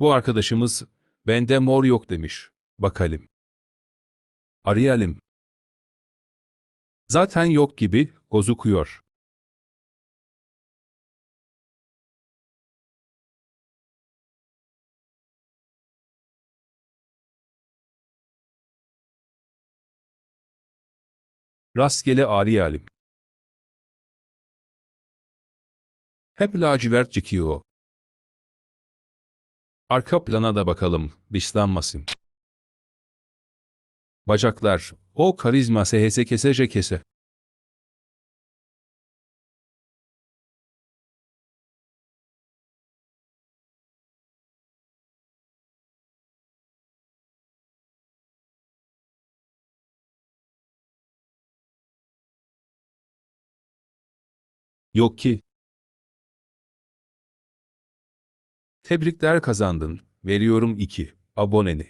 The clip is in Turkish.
Bu arkadaşımız bende mor yok demiş. Bakalım. Arayalım. Zaten yok gibi gözüküyor. Rastgele arayalım. Hep lacivert çıkıyor. Arka plana da bakalım, dışlanmasın. Bacaklar, o karizma sehese kesece kese. Yok ki. Tebrikler kazandın. Veriyorum 2 aboneni.